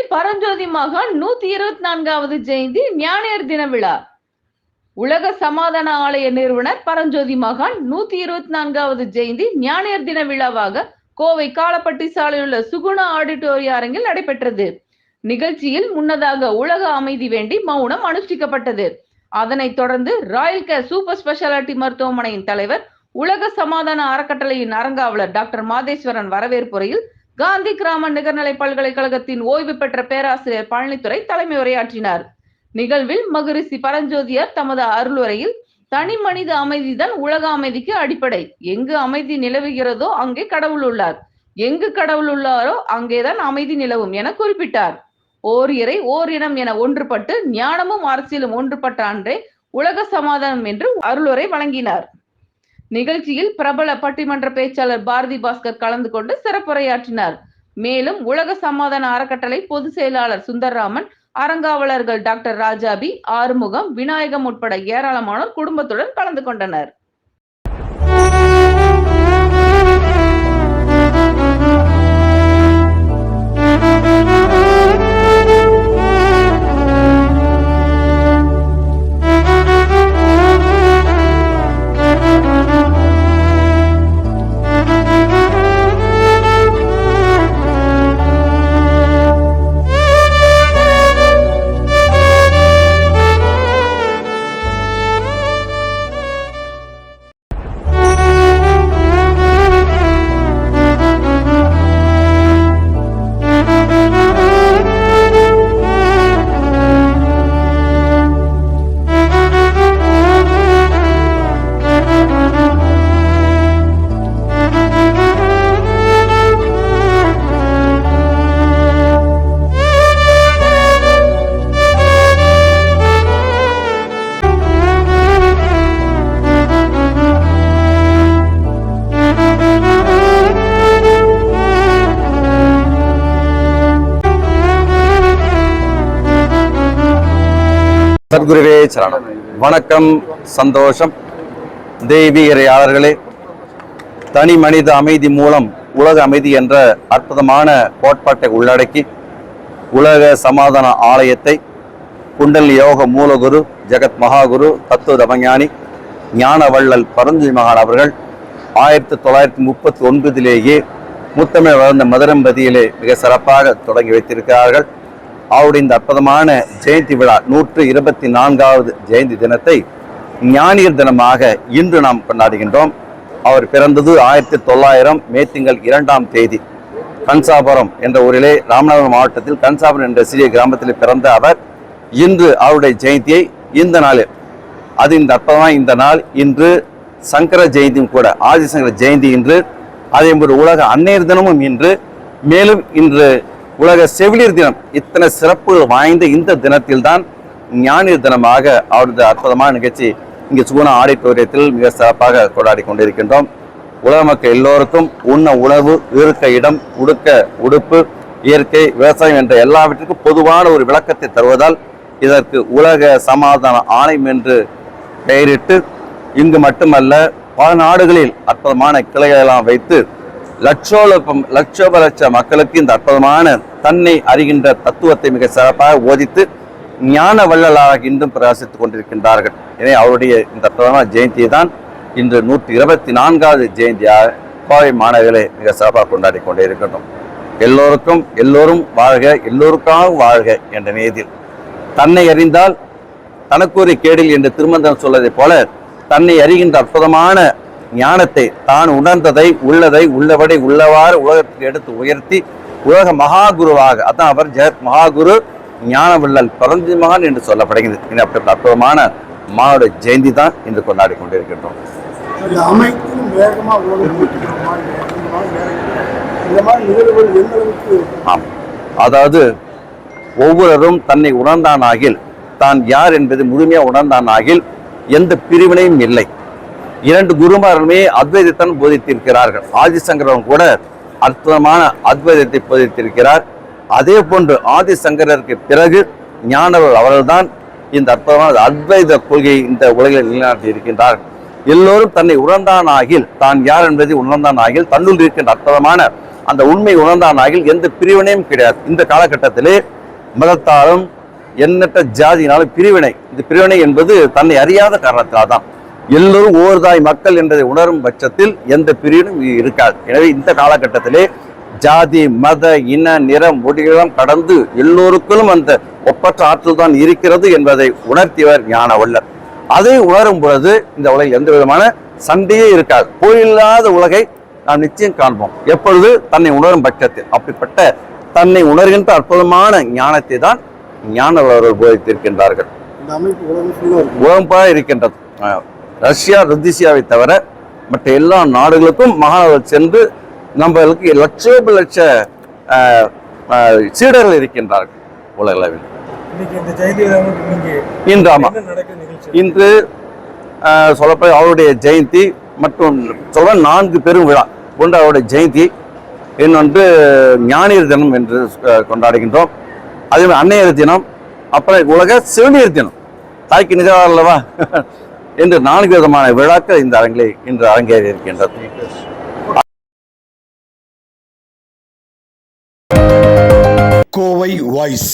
கோயிலில் பரஞ்சோதி மகான் நூத்தி இருபத்தி நான்காவது ஜெயந்தி ஞானியர் தின விழா. உலக சமாதான ஆலய நிறுவனர் பரஞ்சோதி மகான் நூத்தி இருபத்தி நான்காவது ஜெயந்தி ஞானியர் தின விழாவாக கோவை காலப்பட்டி சாலையில் உள்ள சுகுணா ஆடிட்டோரிய அரங்கில் நடைபெற்றது. நிகழ்ச்சியில் முன்னதாக உலக அமைதி வேண்டி மௌனம் அனுஷ்டிக்கப்பட்டது. அதனைத் தொடர்ந்து ராயல் கேர் சூப்பர் ஸ்பெஷாலிட்டி மருத்துவமனையின் தலைவர் உலக சமாதான அறக்கட்டளையின் அரங்காவலர் டாக்டர் மாதேஸ்வரன் வரவேற்புரையில் காந்தி கிராம நிகர்நிலை பல்கலைக்கழகத்தின் ஓய்வு பெற்ற பேராசிரியர் பழனித்துறை தலைமை உரையாற்றினார். நிகழ்வில் மகரிஷி பரஞ்சோதியார் தமது அருளுரையில் தனி மனித அமைதிதான் உலக அமைதிக்கு அடிப்படை. எங்கு அமைதி நிலவுகிறதோ அங்கே கடவுள் உள்ளார். எங்கு கடவுள் உள்ளாரோ அங்கேதான் அமைதி நிலவும் என குறிப்பிட்டார். ஓர் இறை ஓர் இனம் என ஒன்றுபட்டு ஞானமும் அரசியலும் ஒன்றுபட்ட அன்றே உலக சமாதானம் என்று அருளுரை வழங்கினார். நிகழ்ச்சியில் பிரபல பட்டிமன்ற பேச்சாளர் பாரதி பாஸ்கர் கலந்து கொண்டு சிறப்புரையாற்றினார். மேலும் உலக சமாதான அறக்கட்டளை பொதுச் செயலாளர் சுந்தர்ராமன் அறங்காவலர்கள் டாக்டர் ராஜாபி ஆறுமுகம் விநாயகம் உட்பட ஏராளமானோர் குடும்பத்துடன் கலந்து கொண்டனர். சத்குருவே சரணம். வணக்கம் சந்தோஷம். தெய்வீகரையாளர்களே தனி மனித அமைதி மூலம் உலக அமைதி என்ற அற்புதமான கோட்பாட்டை உள்ளடக்கி உலக சமாதான ஆலயத்தை குண்டல் யோக மூலகுரு ஜெகத் மகாகுரு தத்துவ தமஞானி ஞானவள்ளல் பரஞ்சு மகான் அவர்கள் ஆயிரத்தி தொள்ளாயிரத்தி முப்பத்தி ஒன்பதிலேயே முத்தமிழ் வளர்ந்த மதுரம்பதியிலே மிக சிறப்பாக தொடங்கி வைத்திருக்கிறார்கள். அவருடைய இந்த அற்புதமான ஜெயந்தி விழா நூற்று இருபத்தி நான்காவது ஜெயந்தி தினத்தை ஞானியர் தினமாக இன்று நாம் கொண்டாடுகின்றோம். அவர் பிறந்தது ஆயிரத்தி தொள்ளாயிரம் மே திங்கள் இரண்டாம் தேதி. கன்சாபுரம் என்ற ஊரிலே ராமநாதபுரம் மாவட்டத்தில் கன்சாபுரம் என்ற சிறிய கிராமத்தில் பிறந்த அவர் இன்று அவருடைய ஜெயந்தியை இந்த நாளில் அது இந்த அற்புதமான இந்த நாள் இன்று சங்கர ஜெயந்தியும் கூட ஆதிசங்கர ஜெயந்தி இன்று அதே போன்று உலக அன்னையர் தினமும் இன்று மேலும் இன்று உலக செவிலியர் தினம். இத்தனை சிறப்புகள் வாய்ந்த இந்த தினத்தில்தான் ஞானியர் தினமாக அவரது அற்புதமான நிகழ்ச்சி இங்கே சுகுணா ஆடிட்டோரியத்தில் மிக சிறப்பாக கொண்டாடி கொண்டிருக்கின்றோம். உலக மக்கள் எல்லோருக்கும் உண்ண உணவு இருக்க இடம் உடுக்க உடுப்பு இயற்கை விவசாயம் என்ற எல்லாவற்றிற்கும் பொதுவான ஒரு விளக்கத்தை தருவதால் இதற்கு உலக சமாதான ஆணையம் என்று பெயரிட்டு இங்கு மட்டுமல்ல பல நாடுகளில் அற்புதமான கிளைகளெல்லாம் வைத்து லட்சோலப்பம் லட்சோப லட்ச மக்களுக்கு இந்த அற்புதமான தன்னை அறிகின்ற தத்துவத்தை மிக சிறப்பாக ஓதித்து ஞான வள்ளலாக இன்றும் பிரகாசித்துக் கொண்டிருக்கின்றார்கள். எனவே அவருடைய இந்த அற்புதமான ஜெயந்தியை தான் இன்று நூற்றி இருபத்தி நான்காவது ஜெயந்தியாக கோவை மாணவர்களை மிக சிறப்பாக கொண்டாடி கொண்டே இருக்கின்றோம் எல்லோருக்கும் எல்லோரும் வாழ்க எல்லோருக்காக வாழ்க என்ற நேதில் தன்னை அறிந்தால் தனக்குரிய கேடில் என்று திருமந்தம் சொல்வதைப் போல தன்னை அறிகின்ற அற்புதமான ஞானத்தை தான் உணர்ந்ததை உள்ளதை உள்ளபடி உள்ளவாறு உலகத்தில் எடுத்து உயர்த்தி உலக மகாகுருவாக அதான் அவர் ஜெகத் மகாகுரு ஞானவள்ளல் பரஞ்சு மகான் என்று சொல்லப்படுகிறது. இது அப்படிப்பட்ட அற்புதமான மானோட ஜெயந்தி தான் இன்று கொண்டாடி கொண்டிருக்கின்றோம். ஆம். அதாவது ஒவ்வொருவரும் தன்னை உணர்ந்தானாகில் தான் யார் என்பதை முழுமையாக உணர்ந்தானாகில் எந்த பிரிவினையும் இல்லை. இரண்டு குருமார்களுமே அத்வைதத்தான் போதித்திருக்கிறார்கள். ஆதிசங்கரன் கூட அற்புதமான அத்வைதத்தை போதித்திருக்கிறார். அதே போன்று ஆதிசங்கரருக்கு பிறகு ஞானவர் அவர்கள்தான் இந்த அற்புதமான அத்வைத கொள்கையை இந்த உலகில் நிலைநாட்டி இருக்கின்றார்கள் எல்லோரும் தன்னை உணர்ந்தான் ஆகில் தான் யார் என்பதை உணர்ந்தான் ஆகில் தன்னுள் இருக்கின்ற அற்புதமான அந்த உண்மை உணர்ந்தான் ஆகில் எந்த பிரிவினையும் கிடையாது. இந்த காலகட்டத்திலே மதத்தாலும் எண்ணற்ற ஜாதியினாலும் பிரிவினை இந்த பிரிவினை என்பது தன்னை அறியாத காரணத்தால் எல்லோரும் ஓர்தாய் மக்கள் என்பதை உணரும் பட்சத்தில் எந்த பிரிவினும் இருக்காது. எனவே இந்த காலகட்டத்திலே ஜாதி மத இன நிறம் முடிகளும் கடந்து எல்லோருக்கும் அந்த ஒப்பற்ற ஆற்றல் தான் இருக்கிறது என்பதை உணர்த்தியவர் ஞானவல்லர் அதை உணரும் பொழுது இந்த உலகில் எந்த விதமான சண்டையே இருக்காது. போயில்லாத உலகை நாம் நிச்சயம் காண்போம். எப்பொழுது? தன்னை உணரும் பட்சத்தில். அப்படிப்பட்ட தன்னை உணர்கின்ற அற்புதமான ஞானத்தை தான் ஞானவர்கள் போதித்திருக்கின்றார்கள். உலகம் இருக்கின்றது. ரஷ்யா ருத்திசியாவை தவிர மற்ற எல்லா நாடுகளுக்கும் மகானவர் சென்று நம்மளுக்கு லட்சோப லட்ச அஹ், சீடர்கள் இருக்கின்றார்கள் உலக அளவில் இன்னைக்கு இந்த ஜெயந்தி இன்னைக்கு இன்று ஆமா. என்ன நடக்க நிகழ்ச்சி இன்று அஹ், சொல்லப்போய் அவருடைய ஜெயந்தி மற்றும் சொல்ல நான்கு பெரும் விழா. ஒன்று அவருடைய ஜெயந்தி. இன்னொன்று ஞானியர் தினம் என்று கொண்டாடுகின்றோம். அதே மாதிரி அன்னையர் தினம் அப்புறம் உலக செவிலியர் தினம். தாய்க்கு நிகழ் அல்லவா? என்று நான்கு விதமான விழாக்கள் இந்த அரங்கில் இன்று அரங்கேறி இருக்கின்றது. கோவை வாய்ஸ்.